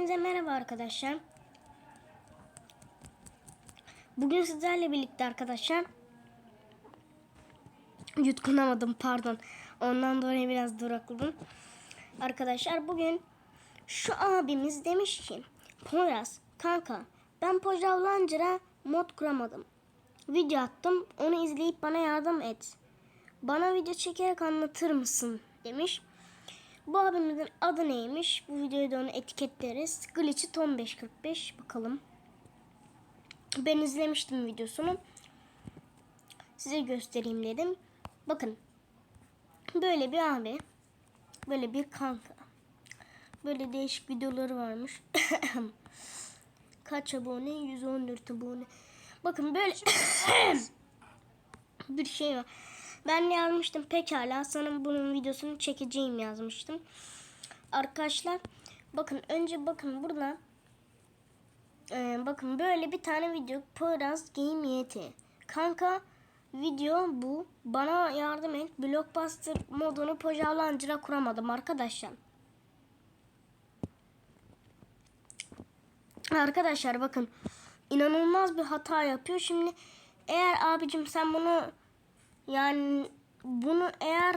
Hepinize merhaba arkadaşlar. Bugün sizlerle birlikte arkadaşlar yutkunamadım pardon. Ondan dolayı biraz durakladım. Arkadaşlar bugün şu abimiz demiş ki Poyraz kanka ben Pojavlancı'ra mod kuramadım. Video attım onu izleyip bana yardım et. Bana video çekerek anlatır mısın demiş. Bu abimizin adı neymiş? Bu videoyu da onu etiketleriz. Glitchy Tom 545 bakalım. Ben izlemiştim videosunu. Size göstereyim dedim. Bakın. Böyle bir abi. Böyle bir kanka. Böyle değişik videoları varmış. Kaç abone? 114 abone. Bakın böyle bir şey var. Ben yazmıştım pekala sana bunun videosunu çekeceğim yazmıştım. Arkadaşlar bakın önce bakın burada e, bakın böyle bir tane video Poyraz Game YT. Kanka video bu. Bana yardım et. Blockbuster modunu Pojavlancı'ra kuramadım arkadaşlar. Arkadaşlar bakın inanılmaz bir hata yapıyor. Şimdi eğer abicim sen bunu yani bunu eğer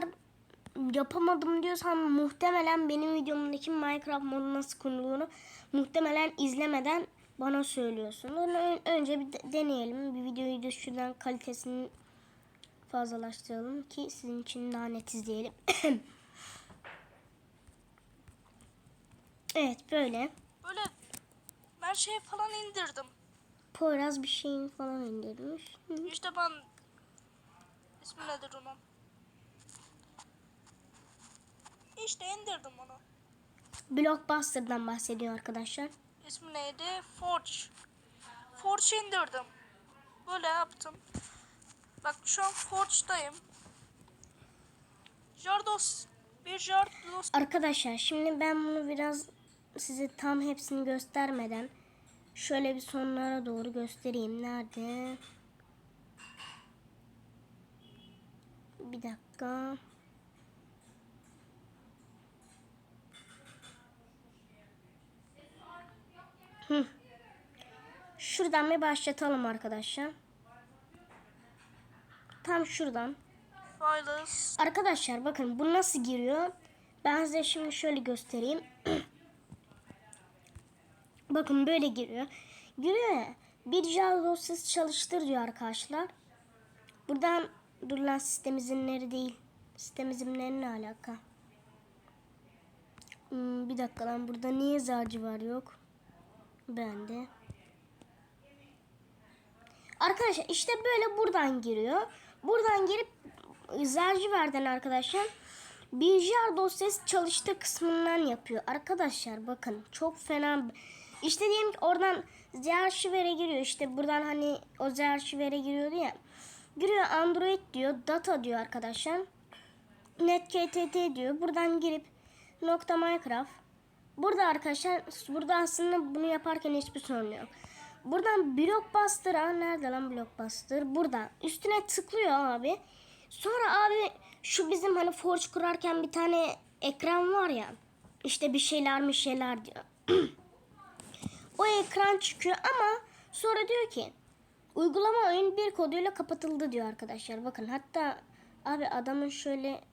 yapamadım diyorsan muhtemelen benim videomdaki Minecraft modu nasıl kurulduğunu muhtemelen izlemeden bana söylüyorsun. Onu önce bir de- deneyelim. Bir videoyu da şuradan kalitesini fazlalaştıralım ki sizin için daha net izleyelim. evet böyle. Böyle ben şey falan indirdim. Poyraz bir şeyin falan indirmiş. İşte ben onun? İşte indirdim onu. Blockbuster'dan bahsediyor arkadaşlar. İsmi neydi? Forge. Forge indirdim. Böyle yaptım. Bak şu an Forge'dayım. Jardos. Bir Jardos. Arkadaşlar şimdi ben bunu biraz size tam hepsini göstermeden şöyle bir sonlara doğru göstereyim. Nerede? Bir dakika. Hı. Şuradan bir başlatalım arkadaşlar. Tam şuradan. Files. Arkadaşlar bakın bu nasıl giriyor? Ben size şimdi şöyle göstereyim. bakın böyle giriyor. Giriyor ya. Bir Java dosyası çalıştır diyor arkadaşlar. Buradan dur lan sistem izinleri değil. Sistem izinleri ne alaka? Hmm, bir dakika lan burada niye zarcı var yok? Bende. Arkadaşlar işte böyle buradan giriyor. Buradan girip Zerciver'den arkadaşlar bilgisayar dosyası çalıştı kısmından yapıyor. Arkadaşlar bakın çok fena. İşte diyelim ki oradan Zerciver'e giriyor. İşte buradan hani o Zerciver'e giriyordu ya. Giriyor Android diyor. Data diyor arkadaşlar. NetKTT diyor. Buradan girip nokta Minecraft. Burada arkadaşlar burada aslında bunu yaparken hiçbir sorun yok. Buradan Blockbuster'a nerede lan Blockbuster? Burada. Üstüne tıklıyor abi. Sonra abi şu bizim hani Forge kurarken bir tane ekran var ya. İşte bir şeyler bir şeyler diyor. o ekran çıkıyor ama sonra diyor ki uygulama oyun bir koduyla kapatıldı diyor arkadaşlar. Bakın hatta abi adamın şöyle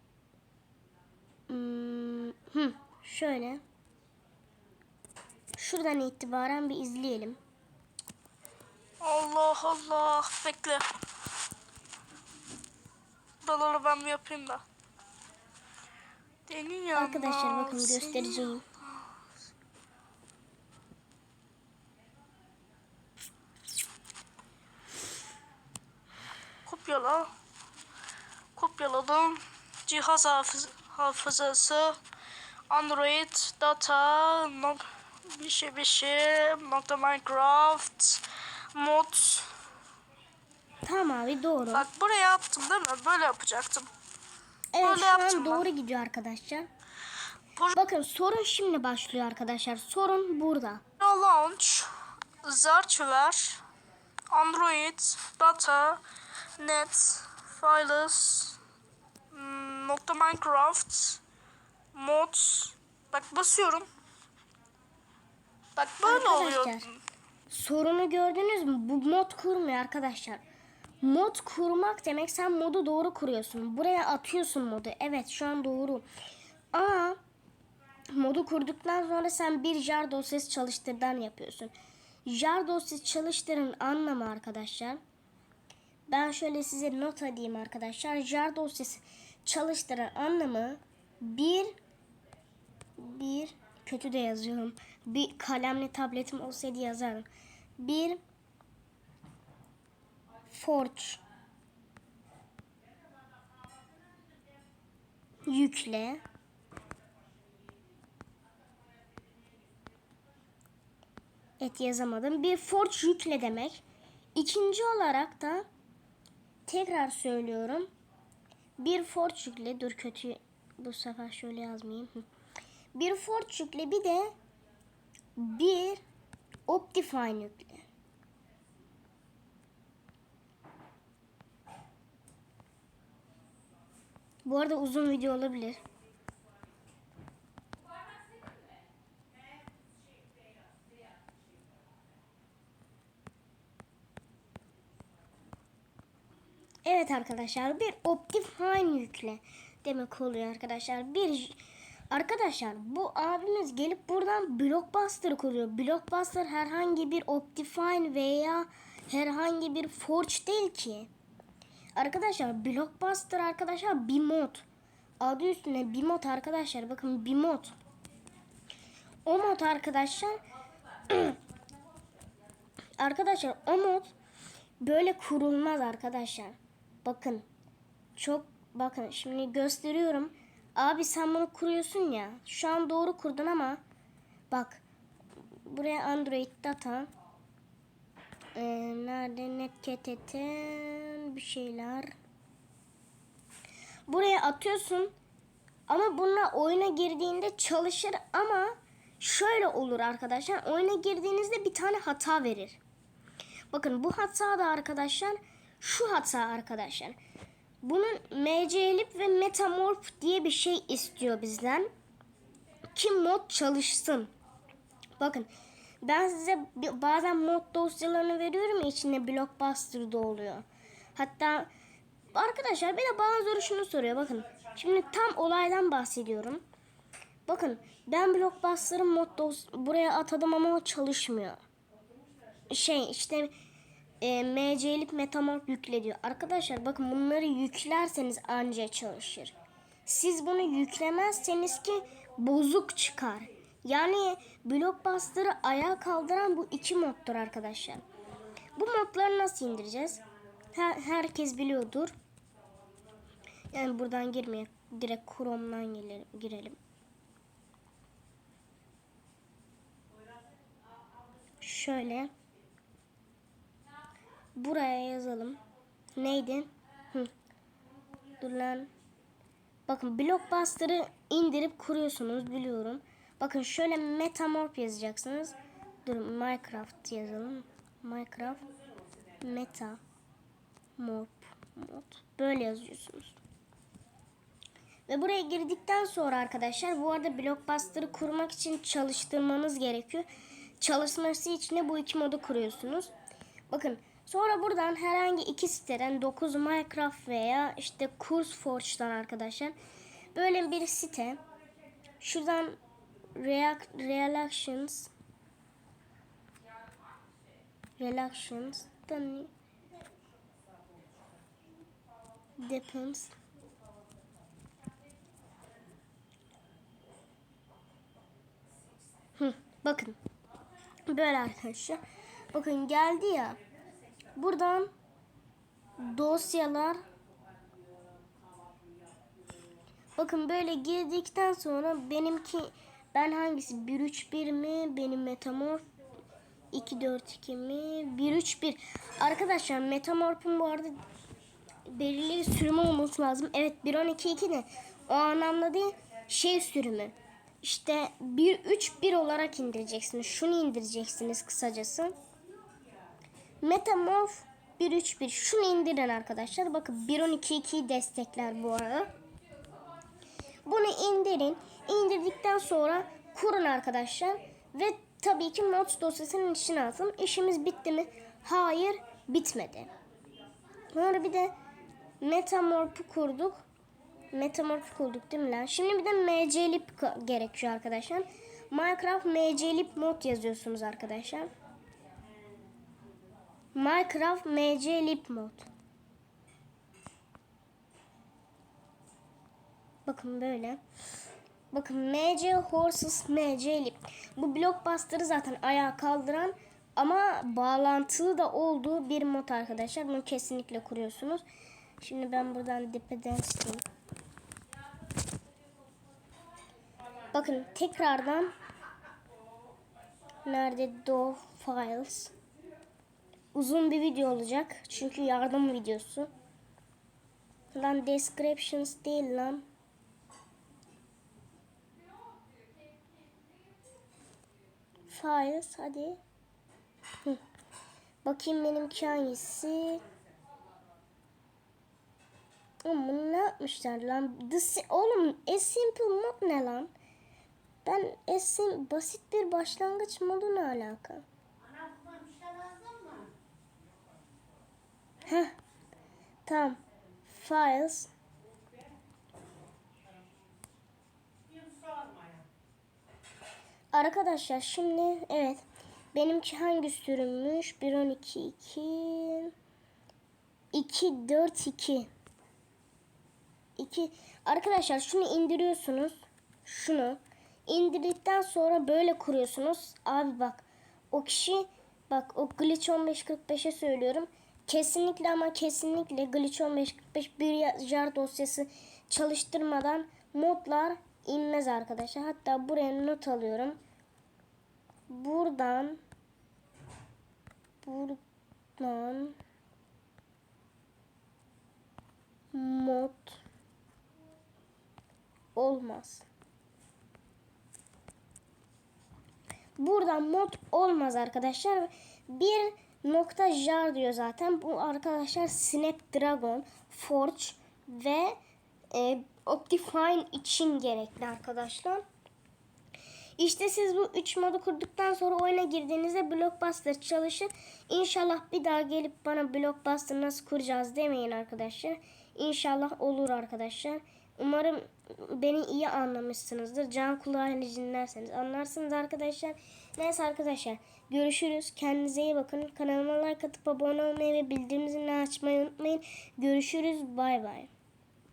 hmm, şöyle şuradan itibaren bir izleyelim. Allah Allah. Bekle. Buraları ben bir yapayım da. Deli ya. Arkadaşlar bakın göstereceğim. Kopyala. Kopyaladım. Cihaz hafız hafızası. Android data nok bir şey bir şey nokta Minecraft mod. Tamam abi doğru. Bak buraya yaptım değil mi? Böyle yapacaktım. evet böyle şu an yaptım ben. doğru gidiyor arkadaşlar. Proje Bakın sorun şimdi başlıyor arkadaşlar. Sorun burada. launch Zarchiver Android data net files hmm, nokta Minecraft mod bak basıyorum Bak böyle oluyor. Sorunu gördünüz mü? Bu mod kurmuyor arkadaşlar. Mod kurmak demek sen modu doğru kuruyorsun. Buraya atıyorsun modu. Evet şu an doğru. Ama modu kurduktan sonra sen bir jar dosyası çalıştırdan yapıyorsun. Jar dosyası çalıştırın anlamı arkadaşlar. Ben şöyle size not edeyim arkadaşlar. Jar dosyası çalıştıran anlamı bir bir kötü de yazıyorum. Bir kalemli tabletim olsaydı yazarım. Bir Forge yükle et yazamadım. Bir Forge yükle demek. İkinci olarak da tekrar söylüyorum. Bir Forge yükle. Dur kötü bu sefer şöyle yazmayayım. Bir Forge yükle bir de bir Optifine yükle. Bu arada uzun video olabilir. Evet arkadaşlar bir Optifine yükle demek oluyor arkadaşlar. Bir arkadaşlar bu abimiz gelip buradan Blockbuster kuruyor. Blockbuster herhangi bir Optifine veya herhangi bir Forge değil ki. Arkadaşlar Blockbuster arkadaşlar bir mod. Adı üstünde bir mod arkadaşlar. Bakın bir mod. O mod arkadaşlar arkadaşlar o mod böyle kurulmaz arkadaşlar. Bakın. Çok bakın şimdi gösteriyorum. Abi sen bunu kuruyorsun ya. Şu an doğru kurdun ama bak buraya Android data ee, nerede netkt bir şeyler buraya atıyorsun ama bununla oyuna girdiğinde çalışır ama şöyle olur arkadaşlar oyuna girdiğinizde bir tane hata verir bakın bu hata da arkadaşlar şu hata arkadaşlar bunun MCLip ve Metamorph diye bir şey istiyor bizden ki mod çalışsın bakın ben size bazen mod dosyalarını veriyorum ya içinde blockbuster da oluyor. Hatta arkadaşlar bir de bazıları şunu soruyor bakın. Şimdi tam olaydan bahsediyorum. Bakın ben blockbuster'ın mod dos buraya atadım ama o çalışmıyor. Şey işte e, MC'lik metamorf yükle diyor. Arkadaşlar bakın bunları yüklerseniz anca çalışır. Siz bunu yüklemezseniz ki bozuk çıkar. Yani Blockbuster'ı ayağa kaldıran bu iki moddur arkadaşlar. Bu modları nasıl indireceğiz? Her, herkes biliyordur. Yani buradan girmeye direkt Chrome'dan girelim. girelim. Şöyle buraya yazalım. Neydi? Hı. Dur lan. Bakın Blockbuster'ı indirip kuruyorsunuz biliyorum. Bakın şöyle Metamorph yazacaksınız. Dur Minecraft yazalım. Minecraft Meta Morph mod. Böyle yazıyorsunuz. Ve buraya girdikten sonra arkadaşlar bu arada Blockbuster'ı kurmak için çalıştırmanız gerekiyor. Çalışması için de bu iki modu kuruyorsunuz. Bakın sonra buradan herhangi iki siteden 9 Minecraft veya işte CourseForge'dan arkadaşlar böyle bir site. Şuradan React Reactions Reactions depends. Hı, bakın. Böyle arkadaşlar. Bakın geldi ya buradan dosyalar Bakın böyle girdikten sonra benimki ben hangisi 131 mi benim metamorf 242 mi 131 arkadaşlar metamorfun bu arada belirli bir sürümü olması lazım. Evet 1.12.2 de o anlamda değil şey sürümü. İşte 1.3.1 olarak indireceksiniz. Şunu indireceksiniz kısacası. Metamorph 1.3.1 şunu indirin arkadaşlar. Bakın 1.12.2'yi destekler bu arada. Bunu indirin. İndirdikten sonra kurun arkadaşlar. Ve tabii ki mods dosyasının içine atın. İşimiz bitti mi? Hayır, bitmedi. Sonra bir de Metamorph'u kurduk. Metamorph kurduk değil mi lan? Şimdi bir de mclib gerekiyor arkadaşlar. Minecraft mclib mod yazıyorsunuz arkadaşlar. Minecraft mclib mod. Bakın böyle. Bakın MC Horses MC Lip. Bu blockbuster'ı zaten ayağa kaldıran ama bağlantılı da olduğu bir mod arkadaşlar. Bunu kesinlikle kuruyorsunuz. Şimdi ben buradan dependence diyeyim. Bakın tekrardan nerede do files uzun bir video olacak. Çünkü yardım videosu. Lan descriptions değil lan. Files hadi. Bakayım benimki hangisi. Oğlum bunu ne yapmışlar lan? The, oğlum A Simple Mod ne lan? Ben A Sim- basit bir başlangıç modu ne alaka? Heh. Tamam. Files. Arkadaşlar şimdi evet. Benimki hangi sürümmüş? 1.12 2 2 4 2 2 Arkadaşlar şunu indiriyorsunuz. Şunu indirdikten sonra böyle kuruyorsunuz. Abi bak o kişi bak o glitch 1545'e söylüyorum. Kesinlikle ama kesinlikle glitch 1545 bir jar dosyası çalıştırmadan modlar inmez arkadaşlar. Hatta buraya not alıyorum. Buradan buradan mod olmaz. Buradan mod olmaz arkadaşlar. Bir nokta jar diyor zaten. Bu arkadaşlar Snapdragon, Forge ve e, Optifine için gerekli arkadaşlar. İşte siz bu 3 modu kurduktan sonra oyuna girdiğinizde Blockbuster çalışır. İnşallah bir daha gelip bana Blockbuster nasıl kuracağız demeyin arkadaşlar. İnşallah olur arkadaşlar. Umarım beni iyi anlamışsınızdır. Can kulağıyla dinlerseniz anlarsınız arkadaşlar. Neyse arkadaşlar görüşürüz. Kendinize iyi bakın. Kanalıma like atıp abone olmayı ve bildirim zilini açmayı unutmayın. Görüşürüz. Bay bay.